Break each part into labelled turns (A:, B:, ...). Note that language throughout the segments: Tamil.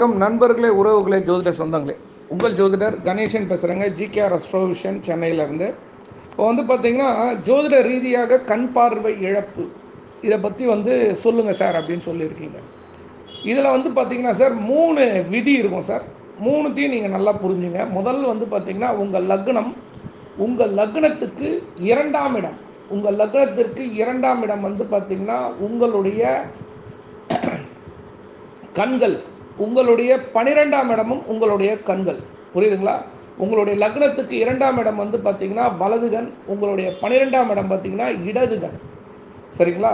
A: வணக்கம். நண்பர்களே உறவுகளே ஜோதிட சொந்தங்களே. உங்கள் ஜோதிடர் கணேசன் பேசுகிறேங்க ஜிகேஆர் அஸ்ட்ரோவிஷன் சென்னையிலேருந்து. இப்போ வந்து பார்த்தீங்கன்னா ஜோதிட ரீதியாக கண் பார்வை இழப்பு. இதை பற்றி வந்து சொல்லுங்கள் சார் அப்படின்னு சொல்லியிருக்கீங்க. இதில் வந்து பார்த்தீங்கன்னா சார் மூணு விதி இருக்கும் சார். மூணுத்தையும் நீங்கள் நல்லா புரிஞ்சுங்க. முதல் வந்து பார்த்தீங்கன்னா உங்கள் லக்னம் உங்கள் லக்னத்துக்கு இரண்டாம் இடம். உங்கள் லக்னத்திற்கு இரண்டாம் இடம் வந்து பார்த்தீங்கன்னா உங்களுடைய கண்கள். உங்களுடைய பனிரெண்டாம் இடமும் உங்களுடைய கண்கள். புரியுதுங்களா? உங்களுடைய லக்னத்துக்கு இரண்டாம் இடம் வந்து பார்த்தீங்கன்னா வலதுகன் உங்களுடைய பன்னிரெண்டாம் இடம் பார்த்தீங்கன்னா இடதுகன் சரிங்களா?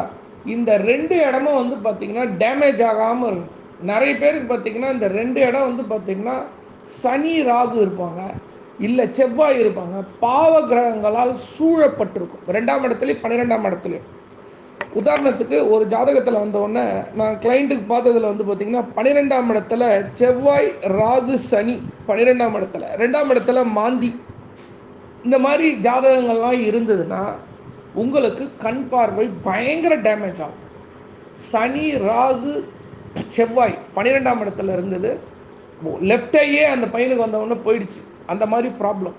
A: இந்த ரெண்டு இடமும் வந்து பார்த்தீங்கன்னா டேமேஜ் ஆகாமல் இருக்கும். நிறைய பேருக்கு பார்த்தீங்கன்னா இந்த ரெண்டு இடம் வந்து பார்த்திங்கன்னா சனி ராகு இருப்பாங்க. இல்லை செவ்வாய் இருப்பாங்க. பாவ கிரகங்களால் சூழப்பட்டிருக்கும். ரெண்டாம் இடத்துலையும் பன்னிரெண்டாம் இடத்துலையும். உதாரணத்துக்கு ஒரு ஜாதகத்தில் வந்தவுடனே நான் கிளைண்ட்டுக்கு பார்த்ததில் வந்து பார்த்திங்கன்னா பன்னிரெண்டாம் இடத்துல செவ்வாய் ராகு சனி பன்னிரெண்டாம் இடத்துல. ரெண்டாம் இடத்துல மாந்தி. இந்த மாதிரி ஜாதகங்கள்லாம் இருந்ததுன்னா உங்களுக்கு கண் பார்வை பயங்கர டேமேஜ் ஆகும். சனி ராகு செவ்வாய் பன்னிரெண்டாம் இடத்துல இருந்தது. லெஃப்ட் ஐயே அந்த பையனுக்கு வந்தவொடனே போயிடுச்சு. அந்த மாதிரி ப்ராப்ளம்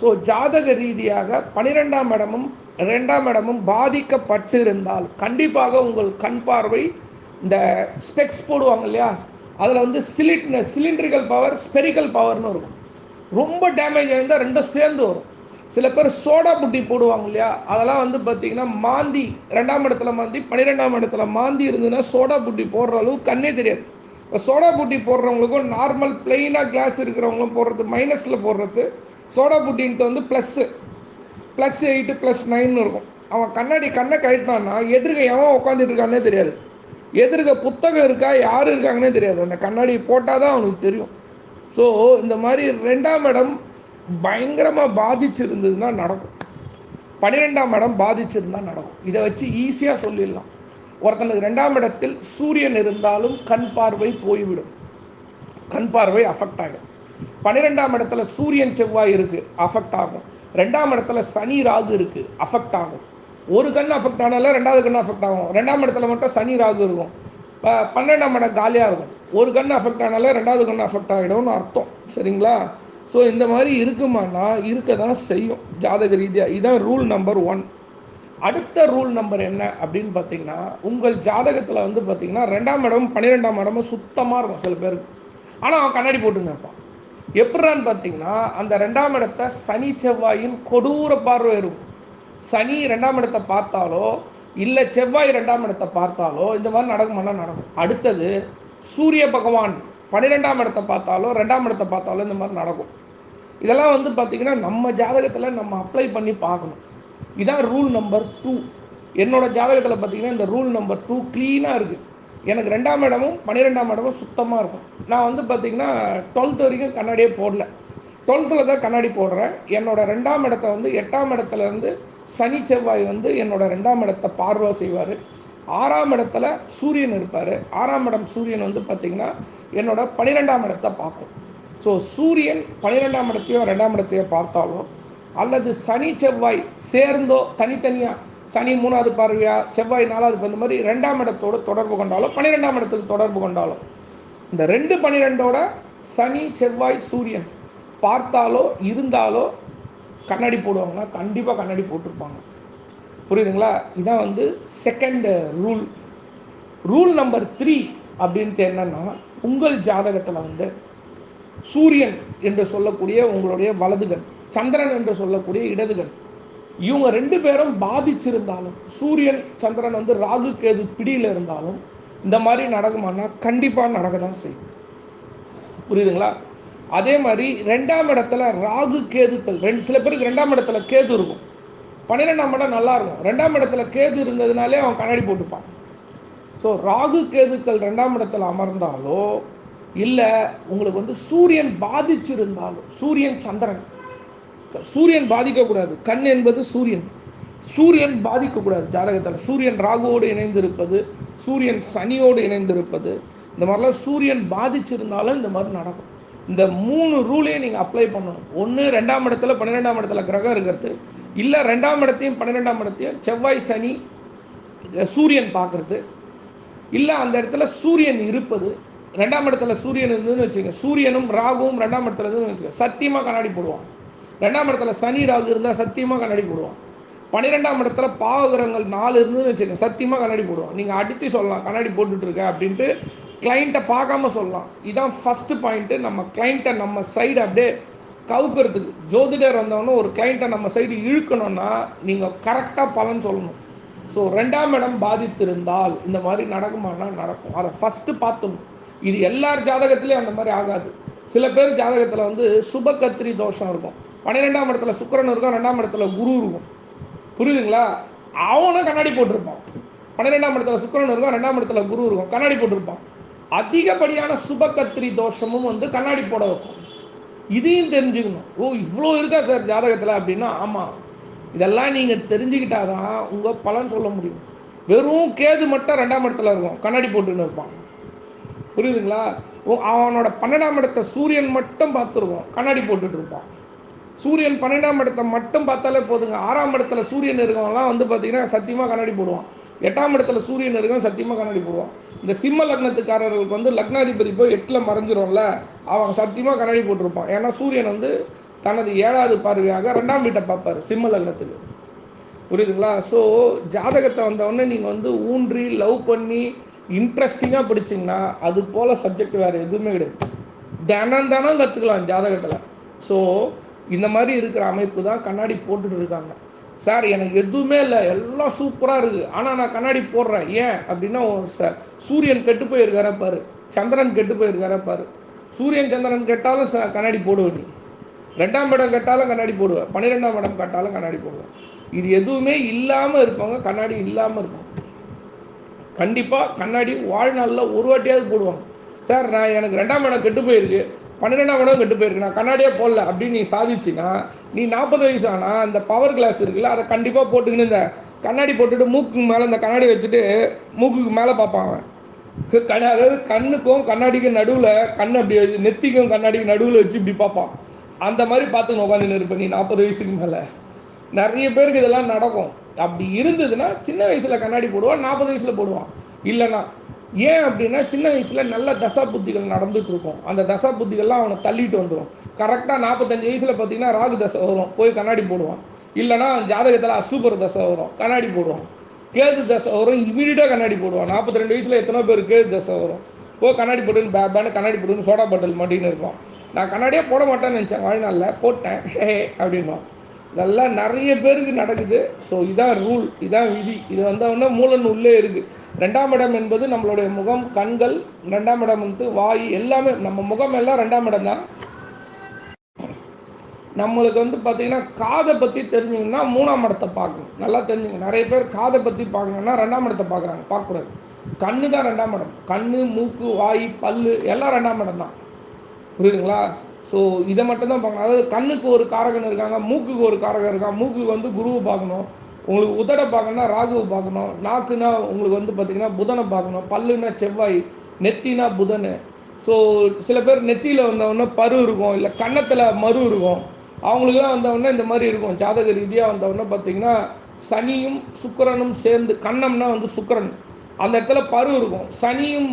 A: ஸோ ஜாதக ரீதியாக பன்னிரெண்டாம் இடமும் ரெண்டாம் இடமும் பாதிக்கப்பட்டிருந்தால் கண்டிப்பாக உங்கள் கண் பார்வை இந்த ஸ்பெக்ஸ் போடுவாங்க இல்லையா? அதில் வந்து சிலிட் சிலிண்ட்ரிக்கல் பவர் ஸ்பெரிக்கல் பவர்னு இருக்கும். ரொம்ப டேமேஜ் ஆகிருந்தால் ரெண்டும் சேர்ந்து வரும். சில பேர் சோடா புட்டி போடுவாங்க இல்லையா? அதெல்லாம் வந்து பார்த்திங்கன்னா மாந்தி ரெண்டாம் இடத்துல மாந்தி பன்னிரெண்டாம் இடத்துல மாந்தி இருந்ததுன்னா சோடா புட்டி போடுற அளவு கண்ணே தெரியாது. இப்போ சோடா புட்டி போடுறவங்களுக்கும் நார்மல் பிளெயினாக கிளாஸ் இருக்கிறவங்களும் போடுறது மைனஸில் போடுறது சோடா புட்டின்ட்டு வந்து plus plus eight plus nine இருக்கும். அவன் கண்ணாடி கண்ணை கழட்டினான்னா எதிர்க்க எவன் உட்காந்துட்டு இருக்கானே தெரியாது. எதிர்க்க புத்தகம் இருக்கா யார் இருக்காங்கன்னே தெரியாது. அந்த கண்ணாடி போட்டால் தான் அவனுக்கு தெரியும். ஸோ இந்த மாதிரி ரெண்டாம் இடம் பயங்கரமாக பாதிச்சிருந்ததுன்னா நடக்கும். பன்னிரெண்டாம் இடம் பாதிச்சிருந்தால் நடக்கும். இதை வச்சு ஈஸியாக சொல்லிடலாம். ஒருத்தனுக்கு ரெண்டாம் இடத்தில் சூரியன் இருந்தாலும் கண் பார்வை போய்விடும். கண் பார்வை அஃபெக்ட் ஆகும். பன்னிரெண்டாம் இடத்துல சூரியன் செவ்வாய் இருக்குது அஃபெக்ட் ஆகும். ரெண்டாம் இடத்துல சனி ராகு இருக்குது அஃபெக்ட் ஆகும். ஒரு கண் அஃபெக்ட் ஆனால ரெண்டாவது கண் அஃபெக்ட் ஆகும். ரெண்டாம் இடத்துல மட்டும் சனி ராகு இருக்கும். பன்னெண்டாம் இடம் காலியாக இருக்கும். ஒரு கண் அஃபெக்ட் ஆனால ரெண்டாவது கண் அஃபெக்ட் ஆகிடும்னு அர்த்தம். சரிங்களா? ஸோ இந்த மாதிரி இருக்குமானா இருக்க தான் செய்யும். ஜாதக ரீதியாக இதுதான் ரூல் நம்பர் ஒன் அடுத்த ரூல் நம்பர் என்ன அப்படின்னு பார்த்தீங்கன்னா உங்கள் ஜாதகத்தில் வந்து பார்த்தீங்கன்னா ரெண்டாம் இடமும் பன்னிரெண்டாம் இடமும் சுத்தமாக இருக்கும் சில பேருக்கு. ஆனால் அவன் கண்ணாடி போட்டுங்க இருப்பான். எப்படின்னு பார்த்தீங்கன்னா அந்த ரெண்டாம் இடத்த சனி செவ்வாயின் கொடூர பார்வை இருக்கும். சனி ரெண்டாம் இடத்தை பார்த்தாலோ இல்லை செவ்வாய் ரெண்டாம் இடத்தை பார்த்தாலோ இந்த மாதிரி நடக்குமானா நடக்கும். அடுத்தது சூரிய பகவான் பன்னிரெண்டாம் இடத்தை பார்த்தாலோ ரெண்டாம் இடத்தை பார்த்தாலோ இந்த மாதிரி நடக்கும். இதெல்லாம் வந்து பார்த்திங்கன்னா நம்ம ஜாதகத்தில் நம்ம அப்ளை பண்ணி பார்க்கணும். இதான் ரூல் நம்பர் டூ என்னோடய ஜாதகத்தில் பார்த்திங்கன்னா இந்த ரூல் நம்பர் டூ க்ளீனாக இருக்குது எனக்கு ரெண்டாம் இடமும் பன்னிரெண்டாம் இடமும் சுத்தமாக இருக்கும். நான் வந்து பார்த்திங்கன்னா டுவெல்த் வரைக்கும் கண்ணாடியே போடல. டுவெல்த்தில் தான் கண்ணாடி போடுறேன். என்னோடய ரெண்டாம் இடத்த வந்து எட்டாம் இடத்துலேருந்து சனி செவ்வாய் வந்து என்னோடய ரெண்டாம் இடத்தை பார்வை செய்வார். ஆறாம் இடத்துல சூரியன் இருப்பார். ஆறாம் இடம் சூரியன் வந்து பார்த்திங்கன்னா என்னோட பன்னிரெண்டாம் இடத்தை பார்க்கும். ஸோ சூரியன் பன்னிரெண்டாம் இடத்தையோ ரெண்டாம் இடத்தையோ பார்த்தாலும் அல்லது சனி செவ்வாய் சேர்ந்தோ தனித்தனியாக சனி மூணாவது பார்வையா செவ்வாய் நாலாவது இந்த மாதிரி ரெண்டாம் இடத்தோடு தொடர்பு கொண்டாலோ பன்னிரெண்டாம் இடத்துக்கு தொடர்பு கொண்டாலோ இந்த ரெண்டு பன்னிரெண்டோட சனி செவ்வாய் சூரியன் பார்த்தாலோ இருந்தாலோ கண்ணாடி போடுவாங்கன்னா கண்டிப்பாக கண்ணாடி போட்டிருப்பாங்க. புரியுதுங்களா? இதான் வந்து second rule rule number three அப்படின்ட்டு என்னென்னா உங்கள் ஜாதகத்தில் வந்து சூரியன் என்று சொல்லக்கூடிய உங்களுடைய வலதுகன் சந்திரன் என்று சொல்லக்கூடிய இடதுகன். இவங்க ரெண்டு பேரும் பாதிச்சிருந்தாலும் சூரியன் சந்திரன் வந்து ராகு கேது பிடியில் இருந்தாலும் இந்த மாதிரி நடக்குமானா கண்டிப்பாக நடக்க தான் செய்யும். புரியுதுங்களா? அதே மாதிரி ரெண்டாம் இடத்துல ராகு கேதுக்கள் ரெண்டு சில பேருக்கு ரெண்டாம் இடத்துல கேது இருக்கும். பன்னிரெண்டாம் இடம் நல்லா இருக்கும். ரெண்டாம் இடத்துல கேது இருந்ததுனாலே அவன் கண்ணாடி போட்டுப்பான். ஸோ ராகு கேதுக்கள் ரெண்டாம் இடத்துல அமர்ந்தாலோ இல்லை உங்களுக்கு வந்து சூரியன் பாதிச்சிருந்தாலும் சூரியன் சந்திரன் சூரியன் பாதிக்கக்கூடாது. கண் என்பது சூரியன். சூரியன் பாதிக்கக்கூடாது ஜாதகத்தில். சூரியன் ராகுவோடு இணைந்திருப்பது சூரியன் சனியோடு இணைந்திருப்பது இந்த மாதிரிலாம் சூரியன் பாதிச்சிருந்தாலும் இந்த மாதிரி நடக்கும். இந்த மூணு ரூலையும் நீங்கள் அப்ளை பண்ணணும். ஒன்று ரெண்டாம் இடத்துல பன்னிரெண்டாம் இடத்துல கிரகம் இருக்கிறது. இல்லை ரெண்டாம் இடத்தையும் பன்னிரெண்டாம் இடத்தையும் செவ்வாய் சனி சூரியன் பார்க்குறது. இல்லை அந்த இடத்துல சூரியன் இருப்பது ரெண்டாம் இடத்துல சூரியன் இருந்ததுன்னு வச்சுக்கோங்க. சூரியனும் ராகுவும் ரெண்டாம் இடத்துல இருந்து வச்சுக்கோங்க. சத்தியமாக கண்ணாடி போடுவான் ரெண்டாம் இடத்துல சனி ராகு இருந்தால் சத்தியமாக கண்ணாடி போடுவான். பன்னிரெண்டாம் இடத்துல பாவகிரகங்கள் நாலு இருந்துன்னு வச்சுக்கோங்க சத்தியமாக கண்ணாடி போடுவோம் நீங்கள் அடித்து சொல்லலாம் கண்ணாடி போட்டுட்ருக்க அப்படின்ட்டு கிளைண்ட்டை பார்க்காம சொல்லலாம். இதான் ஃபஸ்ட்டு பாயிண்ட்டு நம்ம கிளைண்ட்டை நம்ம சைடு அப்படியே கவுக்கிறதுக்கு. ஜோதிடர் வந்தவொன்னே ஒரு கிளைண்ட்டை நம்ம சைடு இழுக்கணும்னா நீங்கள் கரெக்டாக பலன் சொல்லணும். ஸோ ரெண்டாம் இடம் பாதித்திருந்தால் இந்த மாதிரி நடக்குமானா நடக்கும். அதை ஃபஸ்ட்டு பார்த்துணும். இது எல்லார் ஜாதகத்துலேயும் அந்த மாதிரி ஆகாது. சில பேர் ஜாதகத்தில் வந்து சுபகத்திரி தோஷம் இருக்கும். பன்னிரெண்டாம் இடத்துல சுக்கரன் இருக்கும் ரெண்டாம் இடத்துல குரு இருக்கும். புரியுதுங்களா? அவனும் கண்ணாடி போட்டிருப்பான். பன்னிரெண்டாம் இடத்துல சுக்கிரன் இருக்கும் ரெண்டாம் இடத்துல குரு இருக்கும் கண்ணாடி போட்டிருப்பான். அதிகப்படியான சுபகத்திரி தோஷமும் வந்து கண்ணாடி போட வைக்கும். இதையும் தெரிஞ்சுக்கணும். ஓ இவ்வளோ இருக்கா சார் ஜாதகத்தில் அப்படின்னா? ஆமாம் இதெல்லாம் நீங்கள் தெரிஞ்சுக்கிட்டாதான் உங்கள் பலன் சொல்ல முடியும். வெறும் கேது மட்டும் ரெண்டாம் இடத்துல இருக்கும் கண்ணாடி போட்டுன்னு இருப்பான். புரியுதுங்களா? ஓ, அவனோட பன்னெண்டாம் இடத்த சூரியன் மட்டும் பார்த்துருக்கோம் கண்ணாடி போட்டுட்டு இருப்பான். சூரியன் பன்னெண்டாம் இடத்தை மட்டும் பார்த்தாலே போதுங்க. ஆறாம் இடத்துல சூரியன் இருக்கவங்கலாம் வந்து பார்த்தீங்கன்னா சத்தியமாக கண்ணாடி போடுவான். எட்டாம் இடத்துல சூரியன் இருக்கவன் சத்தியமாக கண்ணாடி போடுவான். இந்த சிம்ம லக்னத்துக்காரர்களுக்கு வந்து லக்னாதிபதி போய் எட்டில் மறைஞ்சிரும்ல அவங்க சத்தியமாக கண்ணாடி போட்டிருப்பான். ஏன்னா சூரியன் வந்து தனது ஏழாவது பார்வையாக ரெண்டாம் வீட்டை பார்ப்பார் சிம்ம லக்னத்துக்கு. புரியுதுங்களா? ஸோ ஜாதகத்தை வந்தவொடனே நீங்கள் வந்து ஊன்றி லவ் பண்ணி இன்ட்ரெஸ்டிங்காக படிச்சிங்கன்னா அது போல் சப்ஜெக்ட் வேறு எதுவுமே கிடையாது. தினம் தினம் கற்றுக்கலாம் ஜாதகத்தில். ஸோ இந்த மாதிரி இருக்கிற அமைப்பு தான் கண்ணாடி போட்டுட்டு இருக்காங்க. சார் எனக்கு எதுவுமே இல்லை. எல்லாம் சூப்பராக இருக்குது ஆனால் நான் கண்ணாடி போடுறேன். ஏன் அப்படின்னா ச சூரியன் கெட்டு போயிருக்கார பாரு. சந்திரன் கெட்டு போயிருக்கார பாரு. சூரியன் சந்திரன் கெட்டாலும் ச கண்ணாடி போடுவேன் நீ. ரெண்டாம் இடம் கட்டாலும் கண்ணாடி போடுவேன். பன்னிரெண்டாம் இடம் கட்டாலும் கண்ணாடி போடுவேன். இது எதுவுமே இல்லாமல் இருப்பாங்க. கண்ணாடி இல்லாமல் இருப்பாங்க கண்டிப்பாக கண்ணாடி வாழ்நாளில் ஒரு வாட்டியாவது போடுவாங்க. சார் நான் எனக்கு ரெண்டாம் இடம் கெட்டு போயிருக்கு. பன்னெண்டாம் இடம் கெட்டு போயிருக்கு. நான் கண்ணாடியே போடல. அப்படின்னு நீ சாதிச்சின்னா நீ நாற்பது வயசு ஆனால் அந்த பவர் கிளாஸ் இருக்குல்ல அதை கண்டிப்பாக போட்டுக்கின்னு இந்த கண்ணாடி போட்டுட்டு மூக்கு மேலே இந்த கண்ணாடி வச்சுட்டு மூக்குக்கு மேலே பார்ப்பான் அவன். அதாவது கண்ணுக்கும் கண்ணாடிக்கும் நடுவில் கண் அப்படி வச்சு- நெத்திக்கும் கண்ணாடிக்கும் நடுவில் வச்சு இப்படி பார்ப்பான். அந்த மாதிரி பார்த்து உட்காந்து இருப்ப நீ நாற்பது வயசுக்கு மேலே. நிறைய பேருக்கு இதெல்லாம் நடக்கும். அப்படி இருந்ததுன்னா சின்ன வயசில் கண்ணாடி போடுவான் நாற்பது வயசில் போடுவான். இல்லைன்னா ஏன் அப்படின்னா சின்ன வயசில் நல்ல தசா புத்திகள் நடந்துட்டு இருக்கும் அந்த தசா புத்திகள்லாம் அவனை தள்ளிட்டு வந்துடும் கரெக்டாக நாற்பத்தஞ்சு வயசில் பார்த்தீங்கன்னா ராகு தசை வரும். போய் கண்ணாடி போடுவான். இல்லைன்னா ஜாதகத்தில் அசூபர் தசை வரும். கண்ணாடி போடுவான். கேது தசை வரும். இமீடியட்டாக கண்ணாடி போடுவான். நாற்பத்தி ரெண்டு வயசில் எத்தனை பேர் கேது தசை வரும். ஓ கண்ணாடி போட்டுன்னு பே கண்ணாடி போட்டுன்னு சோடா பாட்டில் மாட்டின்னு இருப்பான். நான் கண்ணாடியே போட மாட்டேன்னு நினச்சேன். வாழ்நாளில் போட்டேன். ஹே அப்படின்வான் இதெல்லாம் நிறைய பேருக்கு நடக்குது. ஸோ இதான் ரூல் இதான் விதி. இது வந்தவொடனே மூலன் உள்ளே இருக்குது ரெண்டாம் இடம் என்பது நம்மளுடைய முகம் கண்கள் ரெண்டாம் இடம் வந்து வாய் எல்லாமே. நம்ம முகம் எல்லாம் ரெண்டாம் இடம் தான். நம்மளுக்கு வந்து பார்த்தீங்கன்னா காதை பற்றி தெரிஞ்சிங்கன்னா மூணாம் இடத்தை பார்க்கணும். நல்லா தெரிஞ்சுங்க. நிறைய பேர் காதை பற்றி பார்க்கணுன்னா ரெண்டாம் இடத்தை பார்க்குறாங்க. பார்க்கக்கூடாது. கண்ணு தான் ரெண்டாம் இடம். கண்ணு மூக்கு வாய் பல்லு எல்லாம் ரெண்டாம் இடம் தான். புரியுதுங்களா? ஸோ இதை மட்டும் தான் பார்க்கணும். அதாவது கண்ணுக்கு ஒரு காரகன் இருக்காங்க மூக்குக்கு ஒரு காரகன் இருக்கான் மூக்குக்கு வந்து குருவை பார்க்கணும். உங்களுக்கு உதடை பார்க்கணும்னா ராகுவை பார்க்கணும். நாக்குனா உங்களுக்கு வந்து பார்த்திங்கன்னா புதனை பார்க்கணும். பல்லுனா செவ்வாய் நெத்தினா புதன். ஸோ சில பேர் நெத்தியில் வந்தவொடனே பரு இருக்கும் இல்லை கன்னத்தில் மறு இருக்கும். அவங்களுக்குலாம் வந்தவொடனே இந்த மாதிரி இருக்கும். ஜாதக ரீதியாக வந்தவொடனே பார்த்தீங்கன்னா சனியும் சுக்கரனும் சேர்ந்து கண்ணம்னா வந்து சுக்கரன். அந்த இடத்துல பரு இருக்கும். சனியும்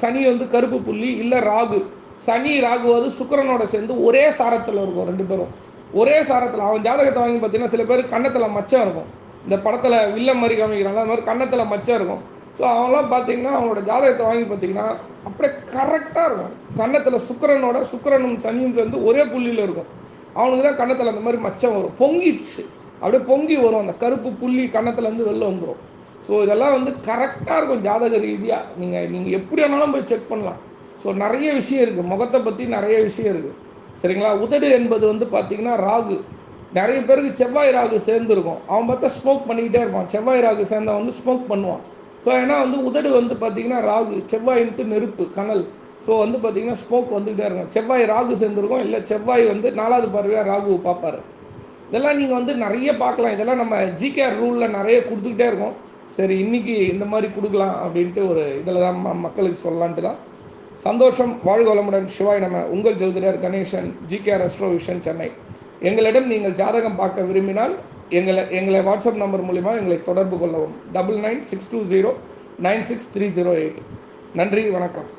A: சனி வந்து கருப்பு புள்ளி இல்லை ராகு. சனி ராகுவது சுக்கரனோட சுக்கிரனோட சேர்ந்து ஒரே சாரத்தில் இருக்கும் ரெண்டு பேரும். ஒரே சாரத்தில் அவன் ஜாதகத்தை வாங்கி பார்த்தீங்கன்னா சில பேர் கன்னத்தில் மச்சம் இருக்கும். இந்த படத்தில் வில்லம் மாதிரி காமிக்கிறாங்க அது மாதிரி கன்னத்தில் மச்சம் இருக்கும். ஸோ அவங்களாம் பார்த்தீங்கன்னா அவங்களோட ஜாதகத்தை வாங்கி பார்த்தீங்கன்னா அப்படியே கரெக்டாக இருக்கும். கன்னத்தில் சுக்கிரனோட சுக்கரனும் சனியும் சேர்ந்து ஒரே புள்ளியில் இருக்கும். அவனுக்கு தான் கன்னத்தில் அந்த மாதிரி மச்சம் வரும். பொங்கிடுச்சு. அப்படியே பொங்கி வரும். அந்த கருப்பு புள்ளி கன்னத்துலேருந்து வெளில வந்துடும் ஸோ இதெல்லாம் வந்து கரெக்டாக இருக்கும் ஜாதக ரீதியாக நீங்கள் நீங்கள் எப்படி வேணாலும் போய் செக் பண்ணலாம். ஸோ நிறைய விஷயம் இருக்குது முகத்தை பற்றி நிறைய விஷயம் இருக்குது சரிங்களா? உதடு என்பது வந்து பார்த்திங்கன்னா ராகு. நிறைய பேருக்கு செவ்வாய் ராகு சேர்ந்துருக்கும். அவன் பார்த்தா ஸ்மோக் பண்ணிக்கிட்டே இருப்பான். செவ்வாய் ராகு சேர்ந்தவன் வந்து ஸ்மோக் பண்ணுவான். ஸோ ஏன்னா வந்து உதடு வந்து பார்த்திங்கன்னா ராகு. செவ்வாயின்ட்டு நெருப்பு கனல். ஸோ வந்து பார்த்திங்கன்னா ஸ்மோக் வந்துக்கிட்டே இருக்கும். செவ்வாய் ராகு சேர்ந்துருக்கும். இல்லை செவ்வாய் வந்து நாலாவது பார்வையாக ராகு பார்ப்பாரு. இதெல்லாம் நீங்கள் வந்து நிறைய பார்க்கலாம். இதெல்லாம் நம்ம ஜிகேஆர் ரூலில் நிறைய கொடுத்துக்கிட்டே இருக்கோம். சரி இன்றைக்கி இந்த மாதிரி கொடுக்கலாம் அப்படின்ட்டு ஒரு இதில் தான் ம- மக்களுக்கு சொல்லலான்ட்டு தான் சந்தோஷம் வாழ்க வளமுடன் சிவாய் நம்ம உங்கள் ஜோதிடர் கணேசன் ஜிகேஆர் ரெஸ்ட்ரோவிஷன் சென்னை. எங்களிடம் நீங்கள் ஜாதகம் பார்க்க விரும்பினால் எங்களை எங்களை வாட்ஸ்அப் நம்பர் மூலிமா எங்களை தொடர்பு கொள்ளவும். Double nine six two zero nine six three zero eight. நன்றி வணக்கம்.